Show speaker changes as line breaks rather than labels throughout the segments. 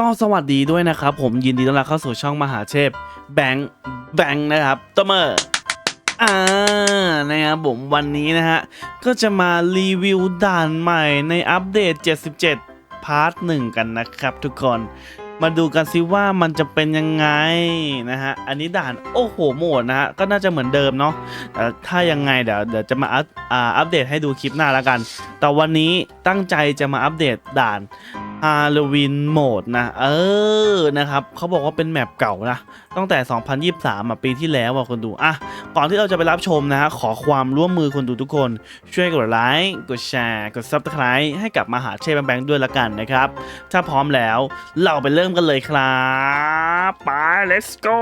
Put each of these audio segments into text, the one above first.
ก็สวัสดีด้วยนะครับ ผมยินดีต้อนรับเข้าสู่ช่องมหาเทพแบงค์แบงค์นะครับตบมืออ่านะครับผมวันนี้นะฮะ ก็จะมารีวิวด่านใหม่ในอัปเดต 77 พาร์ทหนึ่งกันนะครับทุกคน มาดูกันซิว่ามันจะเป็นยังไงนะฮะ อันนี้ด่านโอ้โหโหมดนะฮะ ก็น่าจะเหมือนเดิมเนาะแต่ถ้ายังไงเดี๋ยวเดี๋ยวจะมาอัปอ่าอัปเดตให้ดูคลิปหน้าแล้วกัน แต่วันนี้ตั้งใจจะมาอัปเดตด่านฮาโลวีนโหมดนะ เออ นะครับเขาบอกว่าเป็นแมปเก่านะ ตั้งแต่ 2023อะปีที่แล้วอะคนดู อะ ก่อนที่เราจะไปรับชมนะฮะ ขอความร่วมมือคนดูทุกคน ช่วยกดไลค์ กดแชร์ กด Subscribe ให้กับมหาเชฟแบงค์ด้วยละกันนะครับ ถ้าพร้อมแล้ว เราไปเริ่มกันเลยครับ ไป let's go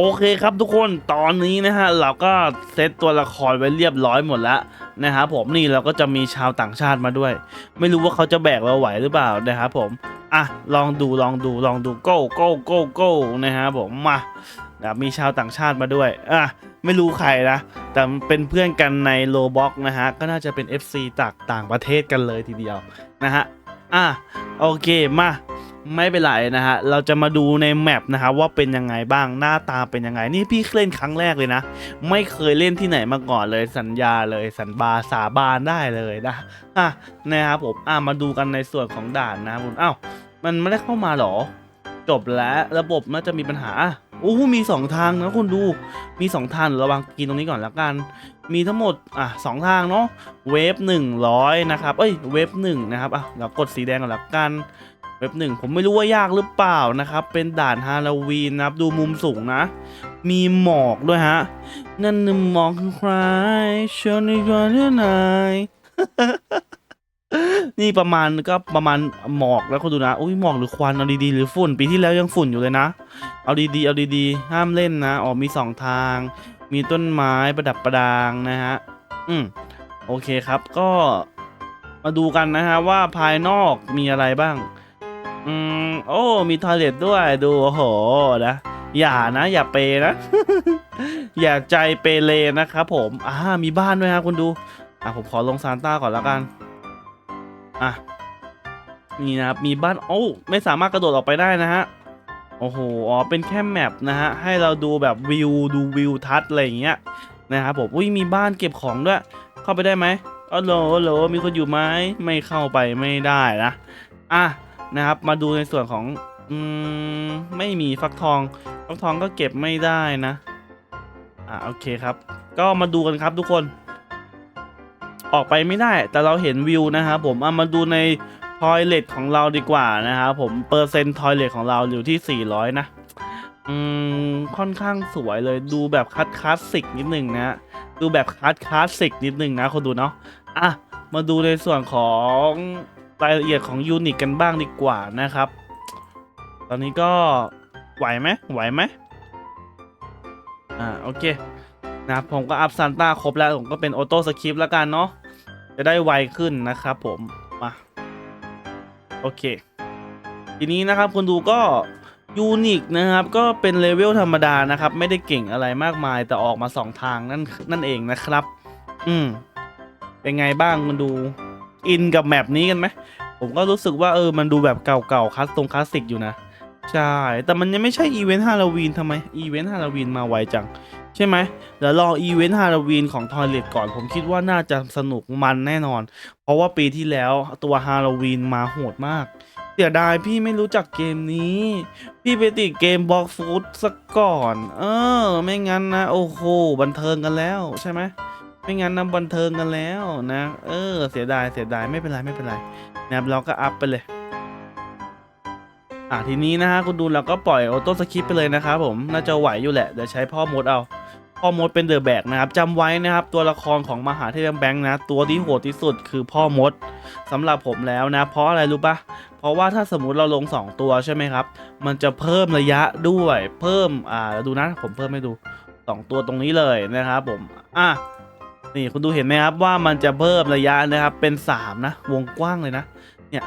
โอเคครับทุกคนตอนนี้นะฮะเราก็เซตตัวละครไว้เรียบร้อยหมดแล้วนะครับผมนี่เราก็จะมีชาวต่างชาติมาด้วย ไม่รู้ว่าเขาจะแบกเราไหวหรือเปล่านะครับผมอะลองดูลองดูลองดู go go go go นะครับผมมานะมีชาวต่างชาติมาด้วยอะไม่รู้ใครนะแต่เป็นเพื่อนกันในโลบ็อกนะฮะก็น่าจะเป็น FC จากต่างประเทศกันเลยทีเดียวนะฮะอะโอเคมา ไม่เป็นไรนะฮะ เราจะมาดูในแมปนะฮะว่าเป็นยังไงบ้างหน้าตาเป็นยังไง นี่พี่เล่นครั้งแรกเลยนะ ไม่เคยเล่นที่ไหนมาก่อนเลยสัญญาเลยสัญบาสาบานได้เลยนะอะนะครับผมอะมาดูกันในส่วนของด่านนะครับผมอ้าวมันไม่ได้เข้ามาหรอ จบแล้วระบบน่าจะมีปัญหาอะโอ้มีสองทางนะคุณดูมีสองทางเระวังกินตรงนี้ก่อนแล้วกัน มีทั้งหมดอะสองทางเนาะเวฟหนึ่งร้อยนะครับ เอ้ยเวฟหนึ่งนะครับอะเดี๋ยวกดสีแดงก่อนแล้วกัน เวฟหนึ่งผมไม่รู้ว่ายากหรือเปล่านะครับ เป็นด่านฮาโลวีนนะครับ ดูมุมสูงนะ มีหมอกด้วยฮะ นั่นนึงมองคือใครชวนในวันที่ไหนนี่ประมาณก็ประมาณหมอกแล้วคุณดูนะอุ้ยหมอกหรือควันเอาดีๆหรือฝุ่นปีที่แล้วยังฝุ่นอยู่เลยนะ เอาดีๆเอาดีๆ ห้ามเล่นนะอ๋อมีสองทาง มีต้นไม้ประดับประดางนะฮะอืมโอเคครับก็มาดูกันนะฮะว่าภายนอกมีอะไรบ้าง อืมโอ้มีทอยเลทด้วยดูโอ้โหนะ อย่านะ อย่าเปนะ อย่าใจเปเรนะครับผมอ่ามีบ้านด้วยฮะคุณดูอะผมขอลงซานต้าก่อนแล้วกันอะนี่นะครับมีบ้านโอ้ไม่สามารถกระโดดออกไปได้นะฮะโอ้โหอ๋อเป็นแค่แมปนะฮะให้เราดูแบบวิวดูวิวทัศน์อะไรอย่างเงี้ยนะครับผมอุ้ยมีบ้านเก็บของด้วย เข้าไปได้ไหมอ๋อโหลโหลมีคนอยู่ไหมไม่เข้าไปไม่ได้นะอะ นะครับ มาดูในส่วนของ อืม ไม่มีฟักทอง ฟักทองก็เก็บไม่ได้นะ อะโอเคครับ ก็มาดูกันครับทุกคน ออกไปไม่ได้ แต่เราเห็นวิวนะครับผมเอามาดูในทอยเลทของเราดีกว่านะครับผมเปอร์เซ็นต์ทอยเลทของเราอยู่ที่ 400 นะ อืม ค่อนข้างสวยเลยดูแบบคัดคลาสสิกนิดหนึ่งนะดูแบบคัดคลาสสิกนิดหนึ่งนะคนดูเนาะอะมาดูในส่วนของ รายละเอียดของยูนิตกันบ้างดีกว่านะครับ ตอนนี้ก็ไหวไหมไหวไหมอ่าโอเคนะครับผมก็อัพซันต้าครบแล้วผมก็เป็นออโต้สคริปต์แล้วกันเนาะจะได้ไวขึ้นนะครับผมมาโอเค ทีนี้นะครับคุณดูก็ยูนิคนะครับก็เป็นเลเวลธรรมดานะครับ ไม่ได้เก่งอะไรมากมาย แต่ออกมาสองทางนั่นนั่นเองนะครับ อืมเป็นไงบ้างคุณดู อินกับแมปนี้กันไหมผมก็รู้สึกว่าเออมันดูแบบเก่าๆคลาสตรงคลาสสิกอยู่นะ ใช่ แต่มันยังไม่ใช่อีเวนต์ฮาโลวีนทำไมอีเวนต์ฮาโลวีนมาไวจัง ใช่ไหมเดี๋ยวรออีเวนต์ฮาโลวีนของทอยเล t ก่อน ผมคิดว่าน่าจะสนุกมันแน่นอน เพราะว่าปีที่แล้วตัวฮาโลวีนมาโหดมากเสียดายพี่ไม่รู้จักเกมนี้ พี่ไปติดเกมบล็อกฟูดซะก่อน เออ ไม่งั้นนะ โอ้โห บันเทิงกันแล้วใช่ไหม ไม่งั้นนะบันเทิงกันแล้วนะ เออ เสียดายเสียดายไม่เป็นไรไม่เป็นไรนะครับเราก็อัพไปเลย อะทีนี้นะฮะคุณดูเราก็ปล่อยออโต้สคริปไปเลยนะครับผมน่าจะไหวอยู่แหละเดี๋ยวใช้พ่อมดเอา พ่อมดเป็นเดอะแบกนะครับจำไว้นะครับ ตัวละครของมหาเทพแบงค์นะ ตัวที่โหดที่สุดคือพ่อมดสำหรับผมแล้วนะ เพราะอะไรรู้ปะเพราะว่าถ้าสมมติเราลง 2 ตัวใช่ไหมครับ มันจะเพิ่มระยะด้วย เพิ่มอ่าดูนะผมเพิ่มให้ดู 2 ตัวตรงนี้เลยนะครับผมอะ นี่คุณดูเห็นไหมครับว่ามันจะเพิ่มระยะนะครับเป็น 3 นะ วงกว้างเลยนะเนี่ย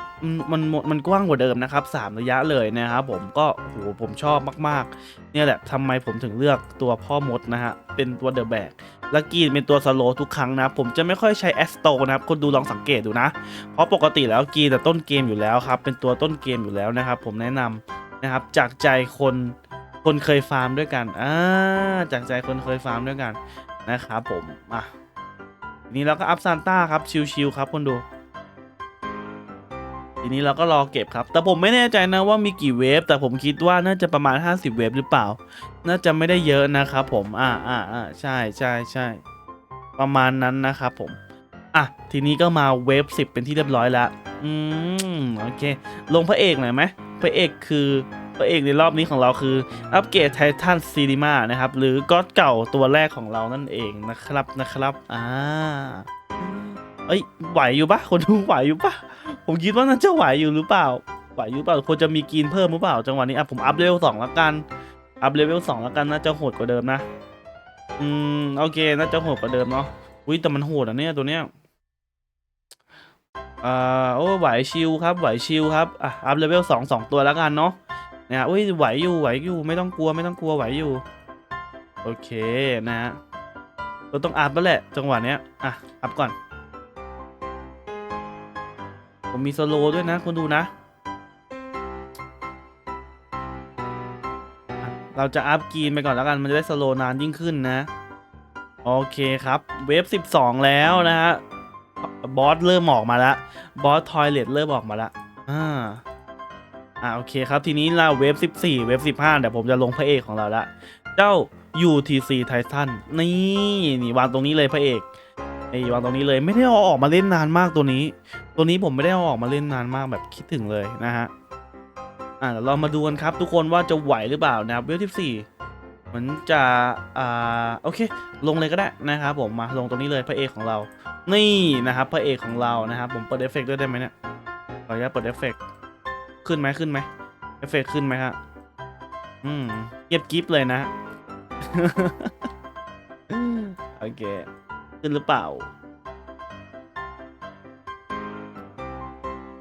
มันมันมันกว้างกว่าเดิมนะครับสามระยะเลยนะครับผมก็โหผมชอบมากๆ เนี่ยแหละทำไมผมถึงเลือกตัวพ่อมดนะฮะเป็นตัวเดอะแบกและกรีนเป็นตัวสโลทุกครั้งนะผมจะไม่ค่อยใช้แอสโตนะครับคนดูลองสังเกตดูนะ เพราะปกติแล้วกีนแต่ต้นเกมอยู่แล้วครับ เป็นตัวต้นเกมอยู่แล้วนะครับ ผมแนะนำนะครับจากใจคนคนเคยฟาร์มด้วยกันอ่าจากใจคนเคยฟาร์มด้วยกันนะครับผมอะ นี้เราก็อัพซานต้าครับชิวๆครับคนดูทีนี้เราก็รอเก็บครับ แต่ผมไม่แน่ใจนะว่ามีกี่เวฟ แต่ผมคิดว่าน่าจะประมาณ 50 เวฟหรือเปล่า น่าจะไม่ได้เยอะนะครับผม อ่าอ่าอ่าใช่ใช่ใช่ ประมาณนั้นนะครับผม อะ ทีนี้ก็มาเวฟ10 เป็นที่เรียบร้อยแล้ว อืม โอเค ลงพระเอกหน่อยไหม พระเอกคือ พระเอกในรอบนี้ของเราคืออัปเกรดไททันซีดีมานะครับ หรือก็อดเก่าตัวแรกของเรานั่นเองนะครับนะครับอ่าเอ้ยไหวอยู่ปะคนดูไหวอยู่ปะผมคิดว่าน่าจะไหวอยู่หรือเปล่าไหวอยู่เปล่าควรจะมีกรีนเพิ่มหรือเปล่าจังหวะนี้อะผมอัพเลเวลสองแล้วกันอัพเลเวลสองแล้วกันน่าจะโหดกว่าเดิมนะอืมโอเคน่าจะโหดกว่าเดิมเนาะอุ้ยแต่มันโหดอะเนี่ยตัวเนี้ยอ่าโอ้ไหวชิลครับไหวชิลครับอะอัพเลเวลสองสองตัวแล้วกันเนาะ นะอุ้ยไหวอยู่ไหวอยู่ไม่ต้องกลัวไม่ต้องกลัวไหวอยู่ โอเคนะฮะเราต้องอัพแล้วแหละจังหวะเนี้ยอะอัพก่อน ผมมีสโลด้วยนะคุณดูนะ เราจะอัพกรีนไปก่อนแล้วกันมันจะได้สโลนานยิ่งขึ้นนะ โอเคครับ เวฟ 12 แล้วนะฮะบอสเริ่มออกมาแล้วบอสทอยเลตเริ่มออกมาแล้วอ่า อ่าโอเคครับ ทีนี้เราเวฟ14 เวฟ15เดี๋ยวผมจะลงพระเอกของเราละเจ้า UTC Titan นี่นี่วางตรงนี้เลยพระเอกนี่วางตรงนี้เลยไม่ได้เอาออกมาเล่นนานมากตัวนี้ ตัวนี้ผมไม่ได้เอาออกมาเล่นนานมากแบบคิดถึงเลยนะฮะอ่าเดี๋ยวเรามาดูกันครับทุกคนว่าจะไหวหรือเปล่านะครับเวลที่สี่เหมือนจะอ่าโอเค ลงเลยก็ได้นะครับผมมาลงตรงนี้เลยพระเอกของเรา นี่นะครับพระเอกของเรานะครับผมเปิดเอฟเฟกต์ด้วยได้ไหมเนี่ยขออนุญาตเปิดเอฟเฟกต์ ขึ้นไหมขึ้นไหมเอฟเฟกขึ้นไหมครับอืมเงียบกิฟเลยนะ โอเค ขึ้นหรือเปล่า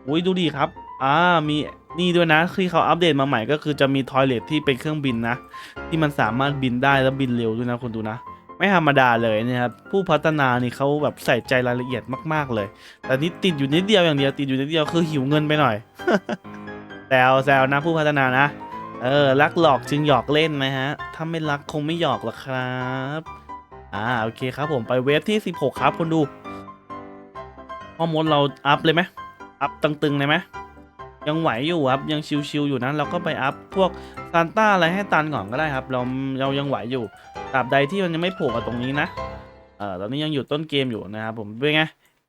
อุ้ยดูดีครับ อ่า มีนี่ด้วยนะที่เขาอัปเดตมาใหม่ก็คือจะมีทอยเลทที่เป็นเครื่องบินนะ ที่มันสามารถบินได้แล้วบินเร็วด้วยนะคุณดูนะ ไม่ธรรมดาเลยนะครับ ผู้พัฒนานี่เขาแบบใส่ใจรายละเอียดมาก ๆเลย แต่นี่ติดอยู่นิดเดียวอย่างเดียวติดอยู่นิดเดียวคือหิวเงินไปหน่อย แซวแซวนะผู้พัฒนานะ เออ รักหลอกจึงหยอกเล่นนะฮะ ถ้าไม่รักคงไม่หยอกหรอกครับ อ่า โอเคครับผมไปเวฟที่ 16 ครับคุณดูพ่อมดเราอัพเลยไหมอัพตึงๆเลยไหมยังไหวอยู่ครับ ยังชิวๆอยู่นะ เราก็ไปอัพพวกซานต้าอะไรให้ตันก่อนก็ได้ครับ เราเรายังไหวอยู่ตราบใดที่มันยังไม่โผล่กับตรงนี้นะ เออตอนนี้ยังอยู่ต้นเกมอยู่นะครับผมเป็นไง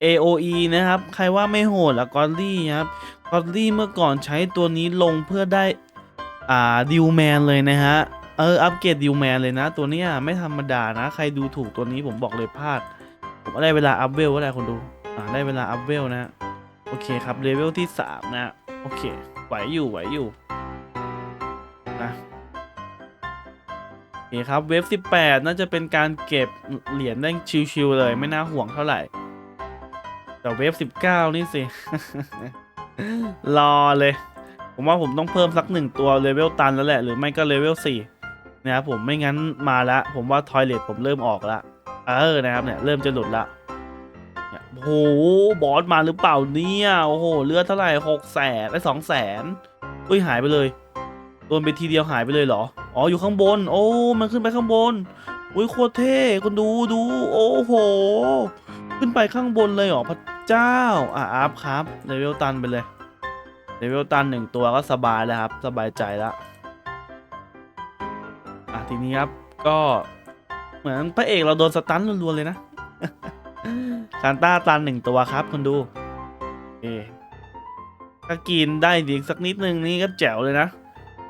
AOE นะครับ ใครว่าไม่โหดละกอลลี่ครับ กอลลี่เมื่อก่อนใช้ตัวนี้ลงเพื่อได้ อ่าดิวแมนเลยนะฮะ เออ อัปเกรดดิวแมนเลยนะ ตัวเนี้ยไม่ธรรมดานะ ใครดูถูกตัวนี้ผมบอกเลยพลาด ผมได้เวลาอัพเวลก็ได้คนดู อ่าได้เวลาอัพเวลนะ โอเคครับเลเวลที่ 3 นะ โอเค ไหวอยู่ไหวอยู่นะโอเคครับเวฟ18 น่าจะเป็นการเก็บเหรียญได้ชิวๆเลย ไม่น่าห่วงเท่าไหร่ แต่เวฟ19 นี่สิ รอเลย ผมว่าผมต้องเพิ่มสักหนึ่งตัวเลเวลตันแล้วแหละ หรือไม่ก็เลเวลสี่นะครับผมไม่งั้นมาละผมว่าทอยเลทผมเริ่มออกละเออนะครับเนี่ยเริ่มจะหลุดละโอ้โหบอสมาหรือเปล่าเนี่ยโอ้โหเลือดเท่าไหร่หกแสนไอ้สองแสนอุ้ยหายไปเลยโดนไปทีเดียวหายไปเลยเหรออ๋ออยู่ข้างบน โอ้ มันขึ้นไปข้างบนอุ้ยโคตรเท่คุณดูดู โอ้โห ขึ้นไปข้างบนเลยเหรอพระเจ้า อะอัพครับเลเวลตันไปเลยเลเวลตันหนึ่งตัวก็สบายแล้วครับ สบายใจแล้วอะทีนี้ครับก็เหมือนพระเอกเราโดนสตันรัวๆเลยนะซานต้าตันหนึ่งตัวครับคุณดูเอถ้ากินได้ดีสักนิดนึงนี่ก็แจ๋วเลยนะ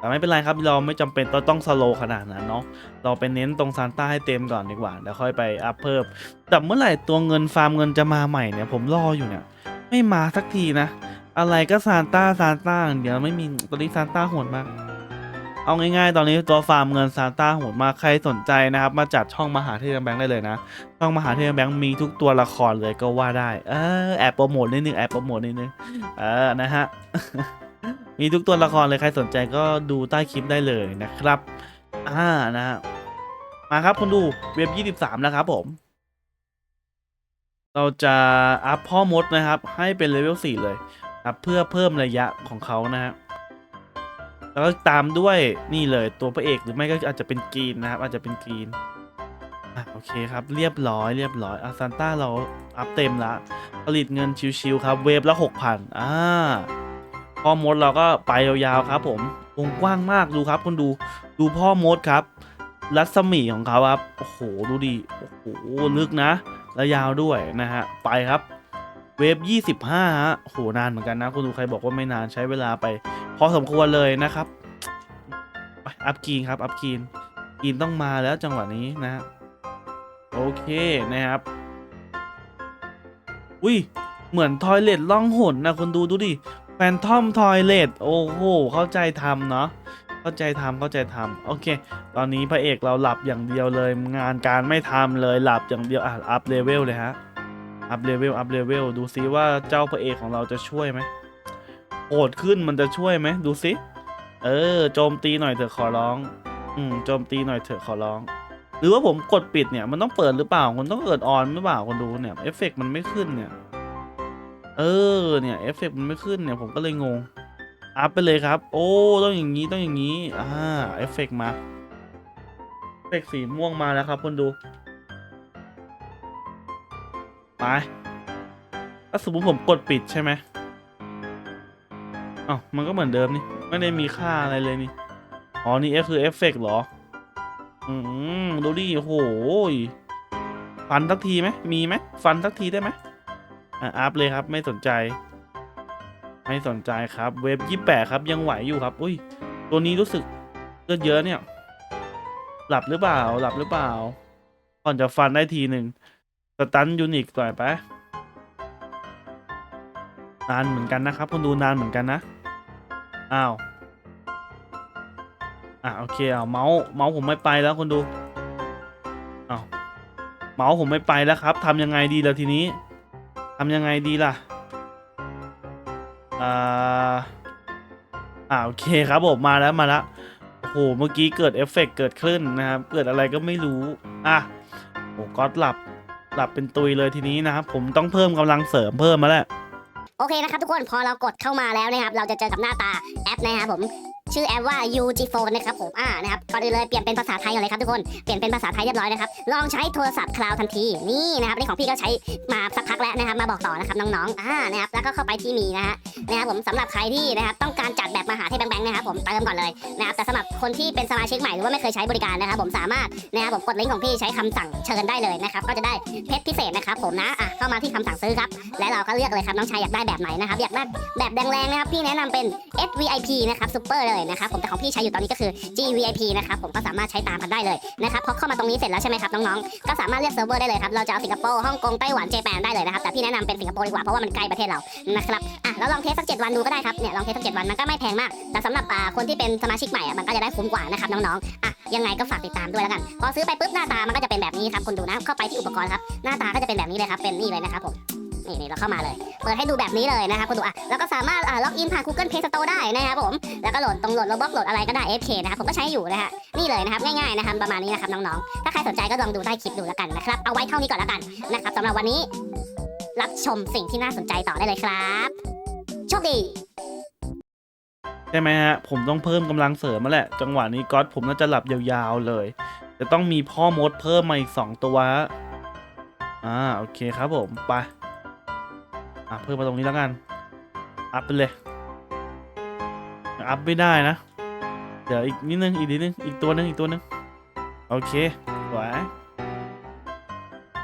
แต่ไม่เป็นไรครับเราไม่จำเป็นต้องสโลขนาดนั้นเนาะเราไปเน้นตรงซานต้าให้เต็มก่อนดีกว่าเดี๋ยวค่อยไปอัพเพิ่มแต่เมื่อไหร่ตัวเงินฟาร์มเงินจะมาใหม่เนี่ยผมรออยู่เนี่ยไม่มาสักทีนะ อะไรก็ซานต้าซานต้าเดี๋ยวไม่มีตอนนี้ซานต้าโหดมาก เอาง่ายๆ ตอนนี้ตัวฟาร์มเงินซานต้าโหดมากใครสนใจนะครับ มาจัดช่องมหาเทพแบงค์ได้เลยนะช่องมหาเทพแบงค์มีทุกตัวละครเลยก็ว่าได้เออแอบโปรโมทนิดนึงแอบโปรโมทนิดนึงเออนะฮะ มีทุกตัวละครเลยใครสนใจก็ดูใต้คลิปได้เลยนะครับ อ่านะฮะมาครับคุณดูเว็บ 23แล้วครับผม เราจะอัพพ่อมดนะครับ ให้เป็นเลเวล 4 เลยครับเพื่อเพิ่มระยะของเขานะฮะแล้วก็ตามด้วยนี่เลยตัวพระเอกหรือไม่ก็อาจจะเป็นกรีนนะครับ อาจจะเป็นกรีนอะโอเคครับเรียบร้อยเรียบร้อยอาซันต้าเราอัพเต็มละผลิตเงินชิวๆครับ เวฟละ6,000อ่า พ่อมดเราก็ไปยาวๆครับผมวงกว้างมากดูครับคุณดูดูพ่อมดครับ รัศมีของเขาครับโอ้โหดูดิโอ้โหลึกนะและยาวด้วยนะฮะไปครับเวฟ25ฮะโอ้โหนานเหมือนกันนะ คุณดูใครบอกว่าไม่นานใช้เวลาไป พอสมควรเลยนะครับไปอัพกีนครับอัพกีนกีนต้องมาแล้วจังหวะนี้นะฮะโอเคนะครับ อุ้ยเหมือนทอยเลทล่องหนนะคุณดูดูดิ แฟนทอมทอยเลทโอ้โห เข้าใจทำเนาะ เข้าใจทำเข้าใจทำโอเค ตอนนี้พระเอกเราหลับอย่างเดียวเลย งานการไม่ทำเลยหลับอย่างเดียว อะ อัพเลเวลเลยฮะ อัพเลเวล อัพเลเวล ดูซิว่าเจ้าพระเอกของเราจะช่วยไหมโหดขึ้นมันจะช่วยไหม ดูซิ เออ โจมตีหน่อยเถอะขอร้อง อืม โจมตีหน่อยเถอะขอร้อง หรือว่าผมกดปิดเนี่ย มันต้องเปิดหรือเปล่า มันต้องเกิดออนหรือเปล่าคนดูเนี่ย เอฟเฟกต์มันไม่ขึ้นเนี่ย เออเนี่ยเอฟเฟกต์มันไม่ขึ้นเนี่ยผมก็เลยงงอัพไปเลยครับ โอ้ต้องอย่างนี้ต้องอย่างนี้อ่าเอฟเฟกต์มาเอฟเฟกต์สีม่วงมาแล้วครับคนดูไปถ้าสมมติผมกดปิดใช่ไหมอ้าวมันก็เหมือนเดิมนี่ ไม่ได้มีค่าอะไรเลยนี่ อ๋อ นี่เอฟคือเอฟเฟกต์เหรอ อืม ดูดิโอ้โหฟันสักทีไหมมีไหมฟันสักทีได้ไหม อะอัพเลยครับ ไม่สนใจ ไม่สนใจครับ เว็บยี่แปดครับ ยังไหวอยู่ครับ อุ้ย ตัวนี้รู้สึกเลือดเยอะเนี่ย หลับหรือเปล่า หลับหรือเปล่า ก่อนจะฟันได้ทีหนึ่งสตันยูนิคต่อยไปนานเหมือนกันนะครับคุณดูนานเหมือนกันนะ อ้าว อะโอเคอะเมาส์เมาส์ผมไม่ไปแล้วคุณดูอ้าวเมาส์ผมไม่ไปแล้วครับทำยังไงดีแล่ะทีนี้ ทำยังไงดีล่ะ อ่า อ่าโอเคครับผมมาแล้วมาแล้วโอ้โหเมื่อกี้เกิดเอฟเฟกเกิดขึ้นนะครับ เกิดอะไรก็ไม่รู้ อะโอ้ก็อดหลับหลับเป็นตุยเลยทีนี้นะครับผมต้องเพิ่มกำลังเสริมเพิ่มมาแล้ว
โอเคนะครับทุกคนพอเรากดเข้ามาแล้วนะครับ เราจะเจอกับหน้าตาแอปนะครับผม ชื่อแอปว่า UG Phone นะครับผมอ่านะครับก่อนอื่นเลยเปลี่ยนเป็นภาษาไทยก่อนเลยครับทุกคนเปลี่ยนเป็นภาษาไทยเรียบร้อยนะครับลองใช้โทรศัพท์คลาวทันทีนี่นะครับนี่ของพี่ก็ใช้มาสักพักแล้วนะครับมาบอกต่อนะครับน้องๆอ่านะครับแล้วก็เข้าไปที่มีนะฮะนะครับผมสำหรับใครที่นะครับต้องการจัดแบบมหาเทพแบงค์นะครับผมเติมก่อนเลยนะครับแต่สำหรับคนที่เป็นสมาชิกใหม่หรือว่าไม่เคยใช้บริการนะครับผมสามารถนะครับผมกดลิงก์ของพี่ใช้คำสั่งเชิญได้เลยนะครับก็จะได้เพชรพิเศษนะครับผมนะอะเข้ามาที่คำสั่งซื้อครับและเราก็เลือกเลยครับน้องชายอยากได้แบบไหนนะครับอยากได้แบบแดงๆนะครับพี่แนะนำเป็น SVIP นะครับซูเปอร์เลยนะครับผมแต่ของพี่ใช้อยู่ตอนนี้ก็คือ GVIP นะครับผมก็สามารถใช้ตามกันได้เลยนะครับพอเข้ามาตรงนี้เสร็จแล้วใช่ไหมครับน้องๆก็สามารถเลือกเซิร์ฟเวอร์ได้เลยครับเราจะเอาสิงคโปร์ฮ่องกงไต้หวันเจแปนได้เลยนะครับแต่พี่แนะนำเป็นสิงคโปร์ดีกว่าเพราะว่ามันใกล้ประเทศเรานะครับอะแล้วลองเทสสักเจ็ดวันดูก็ได้ครับเนี่ยลองเทสสักเจ็ดวันมันก็ไม่แพงมากแต่สำหรับอ่าคนที่เป็นสมาชิกใหม่อะมันก็จะได้คุ้มกว่านะครับน้องๆอะยังไงก็ฝากติดตามด้วยแล้วกันพอซื้อไปปุ๊บหน้าตามันก็จะเป็นแบบนี้ครับคุณดูนะเข้าไปที่อุปกรณ์ครับหน้าตาก็จะเป็นแบบนี้เลยครับเป็นนี่เลยนะครับผม นี่นี่เราเข้ามาเลย เปิดให้ดูแบบนี้เลยนะครับคุณดูอะแล้วก็สามารถอ่าล็อกอินผ่าน Google Play Store ได้นะครับผม แล้วก็โหลดตรงโหลดโรบ็อกโหลดอะไรก็ได้ FK นะครับผมก็ใช้อยู่นะฮะนี่เลยนะครับง่ายๆนะครับประมาณนี้นะครับน้องๆ ถ้าใครสนใจก็ลองดูใต้คลิปดูแล้วกันนะครับเอาไว้เท่านี้ก่อนแล้วกันนะครับสำหรับวันนี้ รับชมสิ่งที่น่าสนใจต่อได้เลยครับโชคดี
ใช่ไหมฮะ ผมต้องเพิ่มกำลังเสริมมาแหละ จังหวะนี้ก๊อตผมน่าจะหลับยาวๆเลย จะต้องมีพ่อมดเพิ่มมาอีกสองตัวฮะอ่า โอเคครับผม ไป อะเพิ่มมาตรงนี้แล้วกัน อัพไปเลย อัพไม่ได้นะ เดี๋ยวอีกนิดนึง อีกนิดนึง อีกตัวนึง อีกตัวนึง โอเคสวย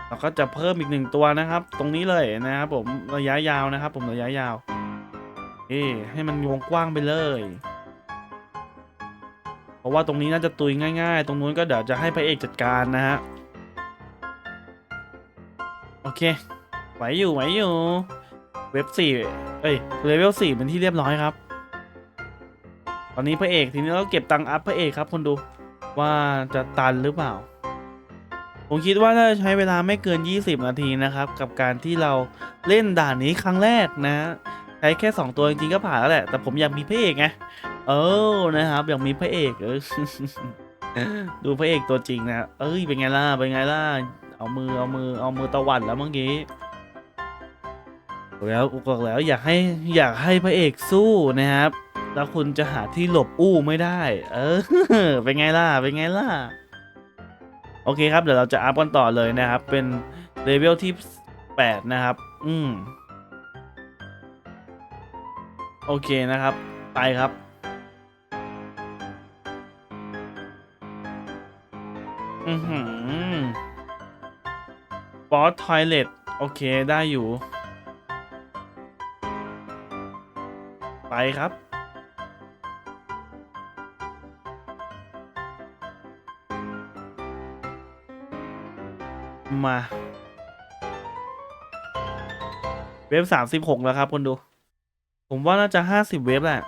เราก็จะเพิ่มอีกหนึ่งตัวนะครับ ตรงนี้เลยนะครับผมระยะยาวนะครับ ผมระยะยาว เอให้มันวงกว้างไปเลย เพราะว่าตรงนี้น่าจะตุยง่าย ๆ ตรงนู้นก็เดี๋ยวจะให้พระเอกจัดการนะฮะ โอเคไหวอยู่ไหวอยู่ เว็บสี่เอ้ยเลเวลสี่เป็นที่เรียบร้อยครับ ตอนนี้พระเอกทีนี้เราเก็บตังค์อัพพระเอกครับคนดูว่าจะตันหรือเปล่า ผมคิดว่าน่าจะใช้เวลาไม่เกิน 20 นาทีนะครับ กับการที่เราเล่นด่านนี้ครั้งแรกนะ ใช้แค่ 2 ตัวจริงๆก็ผ่านแล้วแหละ แต่ผมอยากมีพระเอกไงเออนะครับ อยากมีพระเอกเออดูพระเอกตัวจริงนะเอ้ยเป็นไงล่ะเป็นไงล่ะเอามือเอามือเอามือตะวันแล้วเมื่อกี้ แล้วบอกแล้วอยากให้อยากให้พระเอกสู้นะครับ แล้วคุณจะหาที่หลบอู้ไม่ได้ เออ เป็นไงล่ะ เป็นไงล่ะ โอเคครับ เดี๋ยวเราจะอัพกันต่อเลยนะครับ เป็นเลเวลที่ 8 นะครับ อืม โอเคนะครับ ไปครับอือหือบอสทอยเลตโอเคได้อยู่ ครับ มา เว็บสามสิบหกแล้วครับคนดู ผมว่าน่าจะห้าสิบเว็บแหละ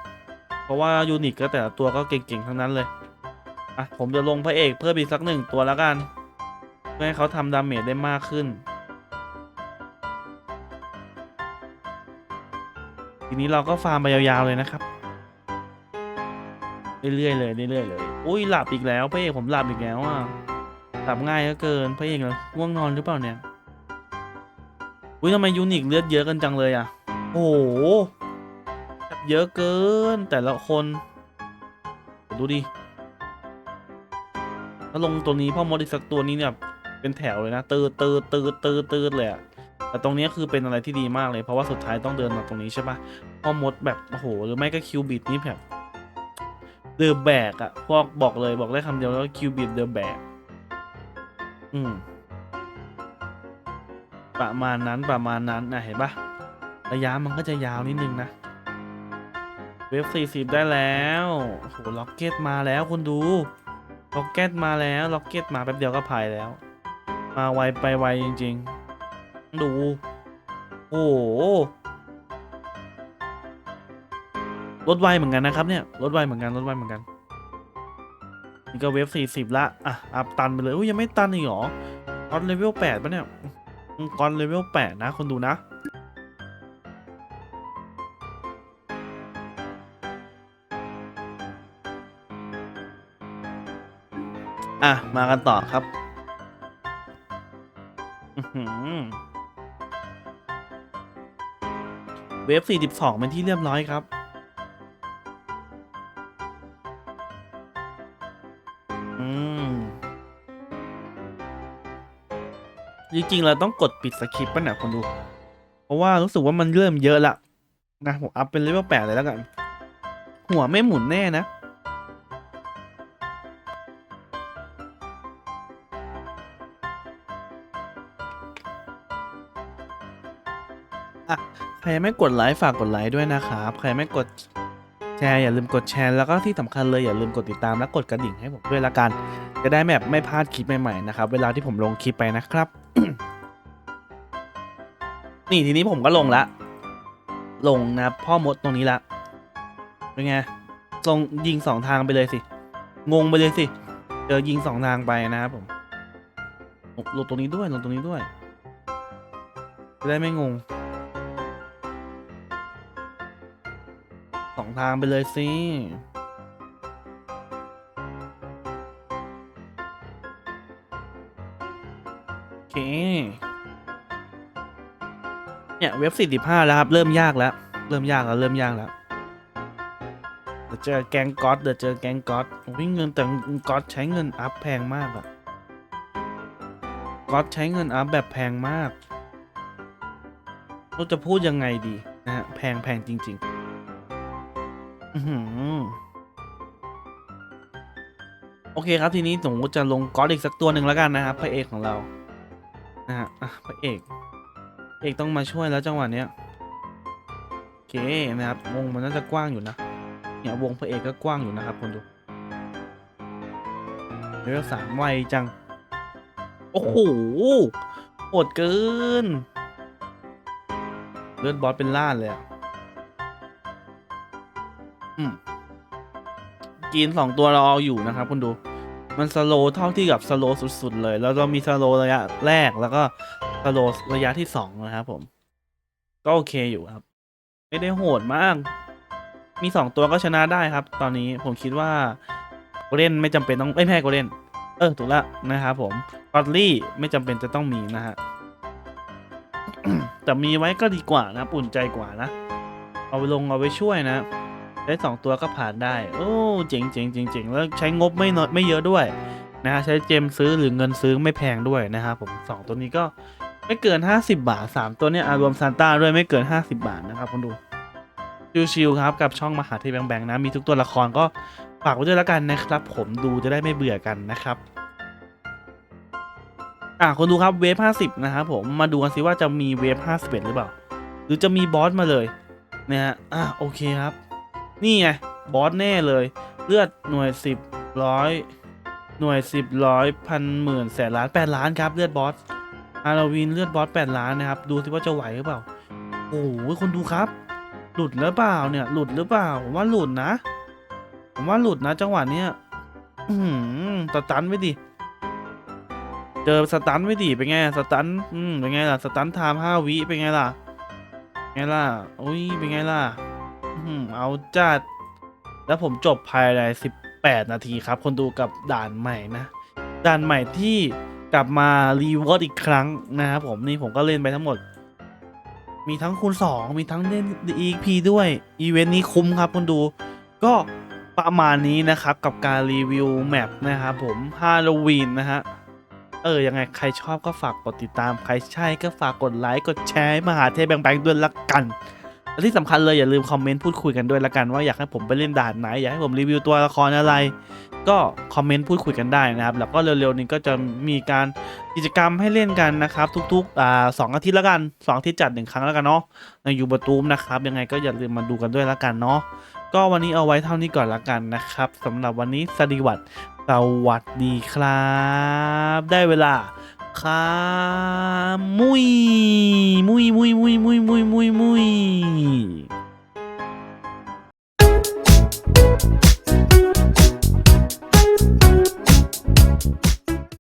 เพราะว่ายูนิคก็แต่ละตัวก็เก่งๆ ทั้งนั้นเลย อะ ผมจะลงพระเอกเพิ่มอีกสักหนึ่งตัวแล้วกัน เพื่อให้เขาทำดาเมจได้มากขึ้น ทีนี้เราก็ฟาร์มไปยาวๆเลยนะครับ เรื่อยๆเลยเรื่อยๆเลย อุ้ยหลับอีกแล้วพระเอกผมหลับอีกแล้วอะ หลับง่ายก็เกินพระเอกเราง่วงนอนหรือเปล่าเนี่ย อุ้ยทำไมยูนิคเลือดเยอะกันจังเลยอะ โอ้โหเยอะเกินแต่ละคน ดูดิ ถ้าลงตัวนี้พ่อมดอีกสักตัวนี้เนี่ยเป็นแถวเลยนะตืดตืดตืดตืดตืดเลยอะ แต่ตรงนี้คือเป็นอะไรที่ดีมากเลยเพราะว่าสุดท้ายต้องเดินมาตรงนี้ใช่ปะพอมดแบบโอ้โหหรือไม่ก็คิวบิดนี่แบบเดอะแบกอะพวกบอกเลยบอกได้คำเดียวแล้วคิวบิดเดอะแบกอืมประมาณนั้นประมาณนั้นนะเห็นปะระยะมันก็จะยาวนิดนึงนะเวฟสี่สิบได้แล้วโอ้โหล็อกเก็ตมาแล้วคุณดูล็อกเก็ตมาแล้วล็อกเก็ตมาแป๊บเดียวก็พายแล้ว มาไวไปไวจริง ๆ ดู โอ้โหรถไวเหมือนกันนะครับเนี่ยรถไวเหมือนกันรถไวเหมือนกันนี่ก็เวฟสี่สิบละอะอัพตันไปเลยอุ้ยยังไม่ตันอีกเหรอก้อนเลเวลแปดปะเนี่ยก้อนเลเวลแปดนะคนดูนะอะ มากันต่อครับ อือ เวฟ 42 เป็นที่เรียบร้อยครับอืมจริงๆ เราต้องกดปิดสคริปต์ป่ะเนี่ยคนดู เพราะว่ารู้สึกว่ามันเริ่มเยอะละนะผมอัพเป็นเลเวล8เลยแล้วกัน หัวไม่หมุนแน่นะ ใครไม่กดไลค์ฝากกดไลค์ด้วยนะครับ ใครไม่กดแชร์อย่าลืมกดแชร์แล้วก็ที่สำคัญเลยอย่าลืมกดติดตามและกดกระดิ่งให้ผมด้วยละกัน จะได้แบบไม่พลาดคลิปใหม่ๆนะครับ เวลาที่ผมลงคลิปไปนะครับ นี่ทีนี้ผมก็ลงละ ลงนะพ่อมดตรงนี้ละเป็นไงลงยิงสองทางไปเลยสิ งงไปเลยสิ เจอยิงสองทางไปนะครับผมลงตรงนี้ด้วยลงตรงนี้ด้วย จะได้ไม่งง ทางไปเลยสิโอเค เนี่ยเว็บสี่สิบห้าแล้วครับ เริ่มยากแล้ว เริ่มยากแล้ว เริ่มยากแล้วเดี๋ยวเจอแกงก๊อตเดี๋ยวเจอแกงก๊อตวิ่งเงินแต่ก๊อตใช้เงินอัพแพงมากอะก๊อตใช้เงินอัพแบบแพงมากเราจะพูดยังไงดีนะฮะแพงแพงจริง ๆ อื้อหือ โอเคครับทีนี้สมมติจะลงก๊อตอีกสักตัวหนึ่งแล้วกันนะครับพระเอกของเรา นะฮะอะพระเอก เอกต้องมาช่วยแล้วจังหวะเนี้ยโอเคนะครับวงมันน่าจะกว้างอยู่นะ เนี่ยวงพระเอกก็กว้างอยู่นะครับคนดูเลเวลสามไวจัง โอ้โหโหดเกิน เลือดบอสเป็นล้านเลยอะ อืมกรีนสองตัวเราเอาอยู่นะครับคุณดู มันสโลเท่าที่กับสโลสุด ๆ เลย แล้วเรามีสโลระยะแรกแล้วก็สโลระยะที่สองนะครับผม ก็โอเคอยู่ครับ ไม่ได้โหดมาก มีสองตัวก็ชนะได้ครับ ตอนนี้ผมคิดว่าโกเล่นไม่จำเป็นต้องไม่แพ้โกเล่น เออถูกละนะครับผมกอดลี่ไม่จำเป็นจะต้องมีนะฮะแต่มีไว้ก็ดีกว่านะปุ่นใจกว่านะ เอาไปลงเอาไปช่วยนะ ได้สองตัวก็ผ่านได้ โอ้เจ๋งเจ๋งเจ๋งเจ๋งแล้วใช้งบไม่น้อยไม่เยอะด้วยนะฮะใช้เจมซื้อหรือเงินซื้อไม่แพงด้วยนะครับผมสองตัวนี้ก็ไม่เกิน 50 บาท 3 ตัวเนี้ยรวมซานต้าด้วยไม่เกิน 50 บาทนะครับคุณดูชิวๆครับกับช่องมหาเทพแบงๆนะ มีทุกตัวละครก็ฝากไว้ด้วยแล้วกันนะครับ ผมดูจะได้ไม่เบื่อกันนะครับอะคนดูครับเวฟ50 นะครับผมมาดูกันสิว่าจะมีเวฟ51 หรือเปล่า หรือจะมีบอสมาเลยนะฮะอะโอเคครับ นี่ไง บอสแน่เลย เลือดหน่วยสิบร้อยหน่วยสิบร้อยพันหมื่นแสนล้านแปดล้านครับ เลือดบอสฮาโลวีนเลือดบอสแปดล้านนะครับ ดูสิว่าจะไหวหรือเปล่า โอ้โหคนดูครับ หลุดหรือเปล่าเนี่ย หลุดหรือเปล่าผมว่าหลุดนะผมว่าหลุดนะจังหวะเนี้ยอืมสตันไว้ดิ เจอสตันไว้ดิเป็นไงสตันอืมเป็นไงล่ะสตันไทม์ห้าวิเป็นไงล่ะไงล่ะโอ้ยเป็นไงล่ะ อืมเอาจัด แล้วผมจบภายใน 18 นาทีครับ คนดูกับด่านใหม่นะ ด่านใหม่ที่กลับมารีวิร์สอีกครั้งนะครับผมนี่ผมก็เล่นไปทั้งหมด มีทั้งคูณ 2 มีทั้งเล่น EP ด้วย อีเวนต์นี้คุ้มครับคนดูก็ประมาณนี้นะครับ กับการรีวิวแมปนะครับผมฮาโลวีนนะฮะเออ ยังไงใครชอบก็ฝากกดติดตาม ใครใช่ก็ฝากกดไลค์ กดแชร์ มาหาเทพแบงๆด้วยละกัน และที่สำคัญเลยอย่าลืมคอมเมนต์พูดคุยกันด้วยละกันว่าอยากให้ผมไปเล่นด่านไหนอยากให้ผมรีวิวตัวละครอะไร ก็คอมเมนต์พูดคุยกันได้นะครับ แล้วก็เร็วๆนี้ก็จะมีการกิจกรรมให้เล่นกันนะครับ ทุกๆอ่าสองอาทิตย์ละกันสองอาทิตย์จัดหนึ่งครั้งแล้วกันเนาะในยูบตูมนะครับยังไงก็อย่าลืมมาดูกันด้วยละกันเนาะก็วันนี้เอาไว้เท่านี้ก่อนละกันนะครับสำหรับวันนี้สวัสดีสวัสดีครับ ได้เวลา trabaja muy, muy, muy, muy, muy, muy, muy, muy.